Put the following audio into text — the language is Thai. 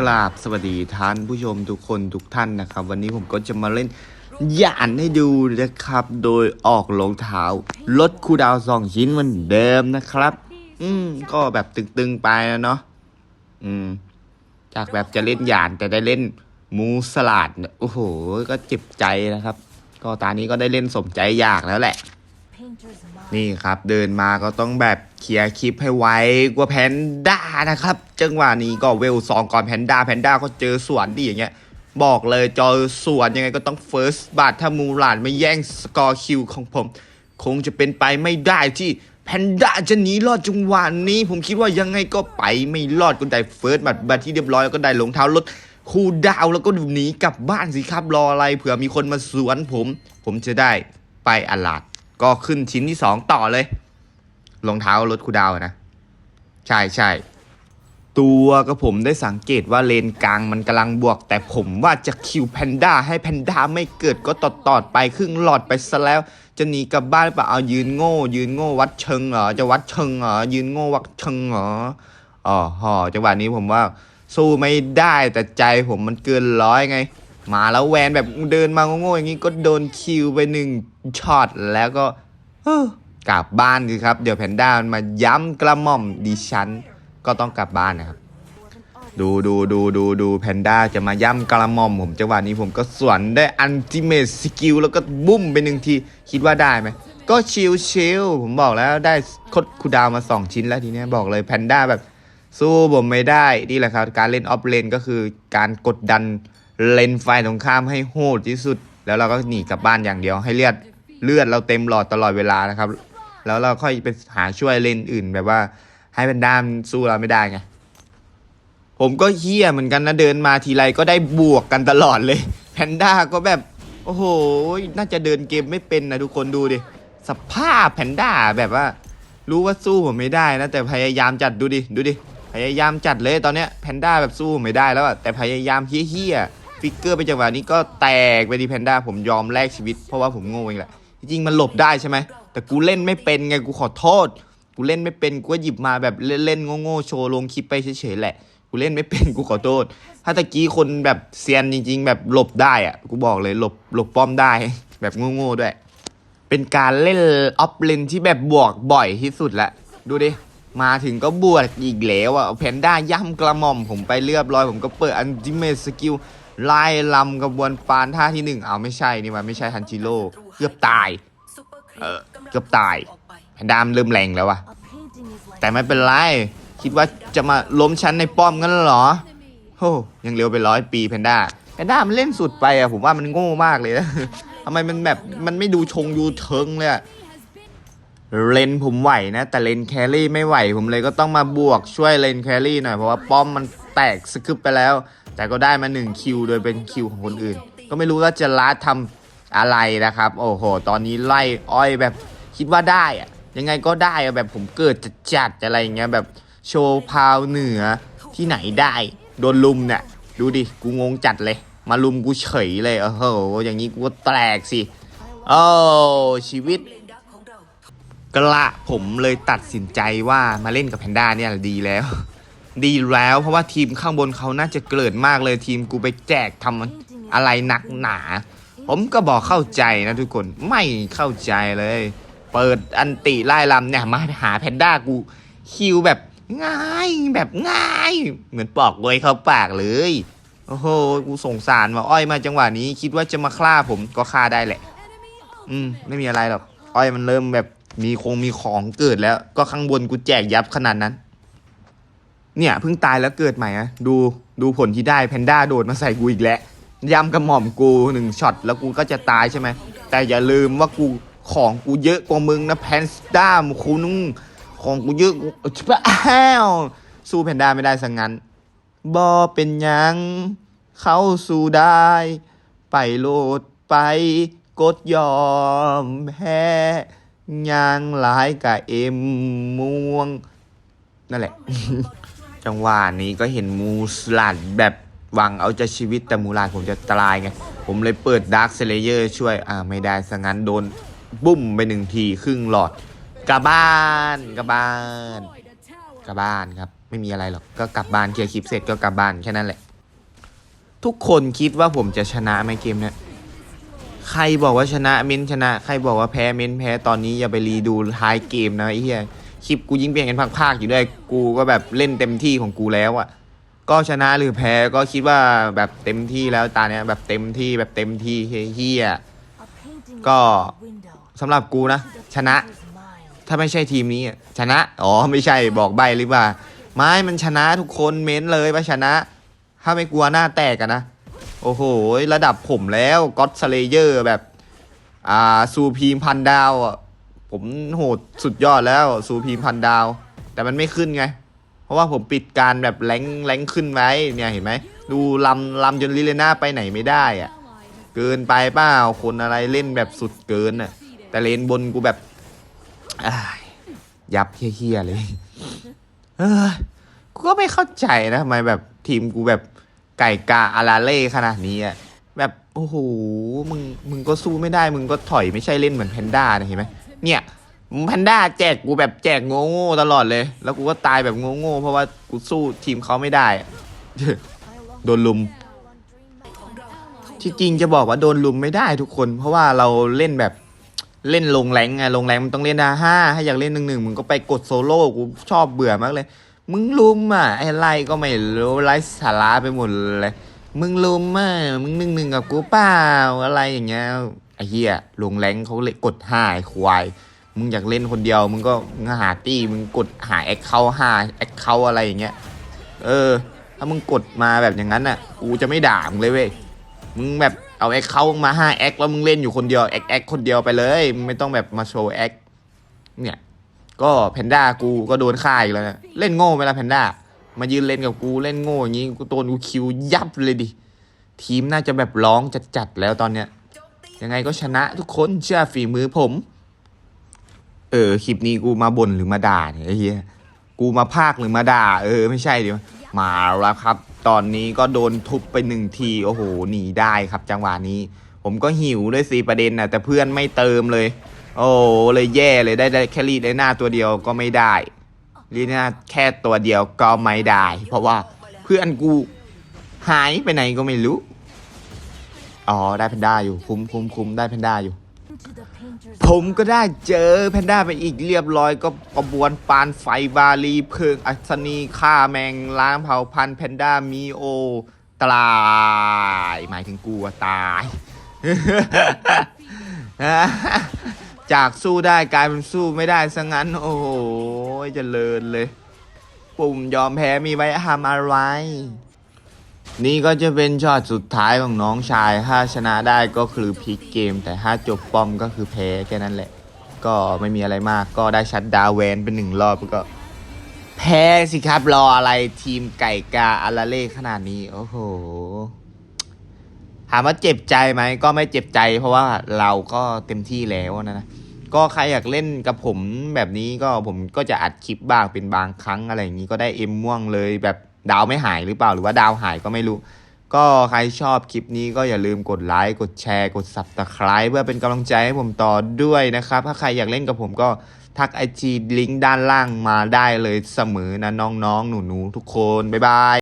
กราบสวัสดีท่านผู้ชมทุกคนทุกท่านนะครับ วันนี้ผมก็จะมาเล่นหยานให้ดูนะครับ โดยออกรองเท้าลดคูลดาวสองชิ้นเหมือนเดิมนะครับ อืมก็แบบตึงๆไปนะเนาะอืม จากแบบจะเล่นหยานแต่ได้เล่นมูสลัดเนี่ยโอ้โห ก็เจ็บใจนะครับ ก็ตอนนี้ก็ได้เล่นสมใจอยากแล้วแหละ นี่ครับเดินมาก็ต้องแบบเคลียร์คลิปให้ไวกว่าแพนด้านะครับ จังหวะนี้ก็เวลสองก่อนแพนด้าแพนด้าก็เจอสวนดีอย่างเงี้ยบอกเลยจอสวนยังไงก็ต้องเฟิร์สบัตถ้ามูหลานไม่แย่งสกอร์คิวของผม คงจะเป็นไปไม่ได้ที่แพนด้าจะหนีรอดจังหวะนี้ ผมคิดว่ายังไงก็ไปไม่รอดก็ได้เฟิร์สบัตบัตที่เรียบร้อยแล้วก็ได้ลงเท้ารถคูดาวแล้วก็หนีกลับบ้านสิครับรออะไรเผื่อมีคนมาสวนผม ผมจะได้ไปอลาด ก็ขึ้นชิ้นที่สองต่อเลยรองเท้ารถคูดาวนะ ใช่ใช่ตัวก็ผมได้สังเกตว่าเลนกลางมันกำลังบวก แต่ผมว่าจะคิวแพนด้าให้แพนด้าไม่เกิดก็ตอดตอดไปครึ่งหลอดไปซะแล้ว จะหนีกลับบ้านเปล่าเอายืนโง่ ยืนโง่วัดเชิงเหรอจะวัดเชิงเหรอยืนโง่วัดเชิงเหรออ๋อหอจังหวะนี้ผมว่าสู้ไม่ได้แต่ใจผมมันเกินร้อยไง มาแล้วแวนแบบเดินมาโง่ๆอย่างนี้ก็โดนคิวไปหนึ่งช็อตแล้วก็กลับบ้านสิครับ เดี๋ยวแพนด้ามันมาย้ำกระหม่อมดิฉันก็ต้องกลับบ้านนะครับ ดูดูดูดูดูแพนด้าจะมาย่ำกระหม่อมผมจังหวะนี้ผมก็สวนได้อันติเมทสกิลแล้วก็บุ้มไปหนึ่งที คิดว่าได้ไหมก็ชิลชิลผมบอกแล้วได้คดคูดาวมา 2 ชิ้นแล้วทีเนี้ยบอกเลยแพนด้าแบบสู้ผมไม่ได้นี่แหละครับ การเล่นออฟเลนก็คือการกดดัน เลนไฟตรงข้ามให้โหดที่สุด แล้วเราก็หนีกลับบ้านอย่างเดียวให้เลือดเลือดเราเต็มหลอดตลอดเวลานะครับ แล้วเราค่อยไปหาช่วยเลนอื่นแบบว่า ให้แพนด้ามสู้เราไม่ได้ไงผมก็เฮี้ยเหมือนกันนะเดินมาทีไรก็ได้บวกกันตลอดเลยแพนด้าก็แบบ โอ้โห น่าจะเดินเกมไม่เป็นนะทุกคนดูดิ สภาพแพนด้าแบบว่า รู้ว่าสู้ผมไม่ได้นะ แต่พยายามจัดดูดิ ดูดิ พยายามจัดเลยตอนเนี้ยแพนด้าแบบสู้ผมไม่ได้แล้วอะแต่พยายามเฮี้ยๆ ฟิกเกอร์ไปจังหวะนี้ก็แตกไปดิแพนด้าผมยอมแลกชีวิต เพราะว่าผมโง่เองแหละ จริงมันหลบได้ใช่ไหม แต่กูเล่นไม่เป็นไงกูขอโทษ กูเล่นไม่เป็นกูก็หยิบมาแบบเล่นๆโง่ๆโชว์ลงคลิปไปเฉยๆแหละ กูเล่นไม่เป็นกูขอโทษ ถ้าตะกี้คนแบบเซียนจริง ๆ แบบหลบได้อะกูบอกเลยหลบหลบป้อมได้แบบโง่ๆด้วย เป็นการเล่นออฟเลนที่แบบบวกบ่อยที่สุดละดูดิมาถึงก็บวกอีกแล้วอะแพนด้าย่ำกระหม่อมผมไปเรียบร้อย ผมก็เปิดอันติเมทสกิล ไล่ลำกระบวนปานท่าที่หนึ่งเอาไม่ใช่นี่มันไม่ใช่ทันจิโร่เกือบตาย เออเกือบตายแพนด้ามเริ่มแรงแล้ววะแต่ไม่เป็นไร คิดว่าจะมาล้มชั้นในป้อมงั้นเหรอโอ้ยังเร็วไปร้อยปีแพนด้าแพนด้ามันเล่นสุดไปอะผมว่ามันโง่มากเลยนะทำไมมันแบบมันไม่ดูชงยูเทิงเลยอะเลนผมไหวนะ แต่เลนแครี่ไม่ไหว ผมเลยก็ต้องมาบวกช่วยเลนแครี่หน่อยเพราะว่าป้อมมันแตกสกึบไปแล้ว แต่ก็ได้มา1คิวโดยเป็นคิวของคนอื่น ก็ไม่รู้ว่าจะลัดทำอะไรนะครับ โอ้โห ตอนนี้ไล่อ้อยแบบคิดว่าได้อะยังไงก็ได้อะแบบผมเกิดจะจัดอะไรอย่างเงี้ยแบบโชว์พาวเหนือที่ไหนได้ โดนลุมเนี่ยดูดิ กูงงจัดเลย มาลุมกูเฉยเลยโอ้โหอย่างนี้กูแตกสิ โอ้ชีวิต กระผมเลยตัดสินใจว่ามาเล่นกับแพนด้าเนี่ยดีแล้ว ดีแล้ว เพราะว่าทีมข้างบนเขาน่าจะเกิดมากเลยทีมกูไปแจกทำอะไรหนักหนา ผมก็บอกเข้าใจนะทุกคนไม่เข้าใจเลย เปิดอันติไล่ลำเนี่ยมาหาแพนด้ากูคิวแบบง่ายแบบง่าย เหมือนปอกกล้วยเข้าปากเลย โอ้โหกูสงสารว่าอ้อยมาจังหวะนี้ คิดว่าจะมาฆ่าผมก็ฆ่าได้แหละ อืม ไม่มีอะไรหรอก อ้อยมันเริ่มแบบมีคงมีของเกิดแล้ว ก็ข้างบนกูแจกยับขนาดนั้น เนี่ยเพิ่งตายแล้วเกิดใหม่อะดูดูผลที่ได้แพนด้าโดดมาใส่กูอีกแล้วย้ำกระหม่อมกูหนึ่งช็อตแล้วกูก็จะตายใช่ไหมแต่อย่าลืมว่ากูของกูเยอะกว่ามึงนะแพนด้ามคุณนุ่งของกูเยอะกูชิบะอ้าวสู้แพนด้าไม่ได้สังงั้นบอเป็นยังเข้าสู่ได้ ไปโลดไปกดยอมแพ้ยางหลายกะเอ็มม่วง นั่นแหละ จังหวะนี้ก็เห็นมูสลัดแบบหวังเอาจะชีวิตแต่มูลาดผมจะตายไง ผมเลยเปิดดาร์คเซเลเยอร์ช่วย อ่าไม่ได้ซะงั้นโดนบุ้มไปหนึ่งทีครึ่งหลอดกลับบ้านกลับบ้านกลับบ้านครับ ไม่มีอะไรหรอกก็กลับบ้านเคลียร์คลิปเสร็จก็กลับบ้านแค่นั้นแหละ ทุกคนคิดว่าผมจะชนะไหมเกมเนี้ยใครบอกว่าชนะเม้นชนะ ใครบอกว่าแพ้เม้นแพ้ตอนนี้อย่าไปรีดูท้ายเกมนะไอ้เหี้ย คลิปกูยิงเปลี่ยนกันภาคๆอยู่ด้วยกูก็แบบเล่นเต็มที่ของกูแล้วอะก็ชนะหรือแพ้ก็คิดว่าแบบเต็มที่แล้วตาเนี้ยแบบเต็มที่แบบเต็มที่เฮียก็สำหรับกูนะ ชนะ ถ้าไม่ใช่ทีมนี้ชนะ อ๋อไม่ใช่บอกใบหรือเปล่า ไม่มันชนะทุกคนเม้นเลยว่าชนะ ถ้าไม่กลัวหน้าแตกอะนะ โอ้โห ระดับผมแล้วก็อดสเลเยอร์แบบ อ่าซูพีมพันดาวอะ ผมโหดสุดยอดแล้วซูพีพันดาว แต่มันไม่ขึ้นไง เพราะว่าผมปิดการแบบแรงแรงขึ้นไว้เนี่ยเห็นไหม ดูลำลำจนลิเลน่าไปไหนไม่ได้อะเกินไปเปล่าคนอะไรเล่นแบบสุดเกินอะแต่เลนบนกูแบบยับเฮี้ยๆเลยเออกูก็ไม่เข้าใจนะทำไมแบบทีมกูแบบไก่กาอาราเล่ขนาดนี้อะแบบโอ้โหมึงมึงก็สู้ไม่ได้ มึงก็ถอยไม่ใช่เล่นเหมือนแพนด้านะเห็นไหม เนี่ยแพนด้าแจกกูแบบแจกโง่ๆตลอดเลย แล้วกูก็ตายแบบโง่ๆเพราะว่ากูสู้ทีมเขาไม่ได้ โดนลุม ที่จริงจะบอกว่าโดนลุมไม่ได้ทุกคน เพราะว่าเราเล่นแบบเล่นลงแรงไงลงแรงมันต้องเล่นดาห้าถ้าอยากเล่นหนึ่งหนึ่งมึงก็ไปกดโซโล่กูชอบเบื่อมากเลย มึงลุมอะไอ้ไรก็ไม่รู้ไร้สาระไปหมดเลย มึงลุมอะมึงหนึ่งหนึ่งกับกูเปล่าอะไรอย่างเงี้ย ไอ้เหี้ยลงแรงเขาเลยกดห้าไอ้ควาย มึงอยากเล่นคนเดียว มึงก็มึงหาตี้มึงกดหาแอคเคาห้าแอคเคาอะไรอย่างเงี้ย เออ ถ้ามึงกดมาแบบอย่างนั้นอะ กูจะไม่ด่ามึงเลยเว้ย มึงแบบเอาแอคเข้ามาห้าแอคแล้วมึงเล่นอยู่คนเดียวแอคแอคคนเดียวไปเลยมึงไม่ต้องแบบมาโชว์แอคเนี่ยก็แพนด้ากูก็โดนฆ่าอีกแล้วนะเล่นโง่เวลาแพนด้ามายืนเล่นกับกูเล่นโง่อย่างงี้กูโดนกูคิวยับเลยดิ ทีมน่าจะแบบร้องจัดๆแล้วตอนเนี้ย ยังไงก็ชนะทุกคนเชื่อฝีมือผม เออคลิปนี้กูมาบ่นหรือมาด่าเนี่ยไอ้เหี้ยกูมาพากหรือมาด่า เออไม่ใช่เดี๋ยวมาแล้วครับ ตอนนี้ก็โดนทุบไปหนึ่งทีโอ้โหหนีได้ครับ จังหวะนี้ ผมก็หิวด้วยสิประเด็นนะแต่เพื่อนไม่เติมเลย โอ้เลยแย่เลยได้ได้แค่รีดได้หน้าตัวเดียวก็ไม่ได้รีดหน้าแค่ตัวเดียวก็ไม่ได้ เพราะว่าเพื่อนกูหายไปไหนก็ไม่รู้ อ๋อได้แพนด้าอยู่คุ้มคุ้มคุ้มได้แพนด้าอยู่ ผมก็ได้เจอแพนด้าไปอีกเรียบร้อยก็กระบวนปานไฟบาลีเพิงอัศนีฆ่าแมงล้างเผาพันธุ์แพนด้ามีโอตายหมายถึงกูอะตาย จากสู้ได้กลายเป็นสู้ไม่ได้ซะงั้น โอ้โหเจริญเลย ปุ่มยอมแพ้มีไว้ทำอะไร นี่ก็จะเป็นช็อตสุดท้ายของน้องชาย ถ้าชนะได้ก็คือพลิกเกม แต่ถ้าจบป้อมก็คือแพ้แค่นั้นแหละ ก็ไม่มีอะไรมาก ก็ได้ชัดดาวแวนเป็นหนึ่งรอบก็ แพ้สิครับรออะไรทีมไก่กาอาราเล่ขนาดนี้ โอ้โห ถามว่าเจ็บใจไหม ก็ไม่เจ็บใจ เพราะว่าเราก็เต็มที่แล้วนะนะก็ใครอยากเล่นกับผมแบบนี้ก็ผมก็จะอัดคลิปบ้างเป็นบางครั้งอะไรอย่างนี้ก็ได้เอ็มม่วงเลยแบบ ดาวไม่หายหรือเปล่าหรือว่าดาวหายก็ไม่รู้ ก็ใครชอบคลิปนี้ก็อย่าลืมกดไลค์กดแชร์กด subscribe เพื่อเป็นกำลังใจให้ผมต่อด้วยนะครับ ถ้าใครอยากเล่นกับผมก็ทักไอจีลิงก์ด้านล่างมาได้เลยเสมอนะน้องๆ หนูๆ ทุกคน บ๊ายบาย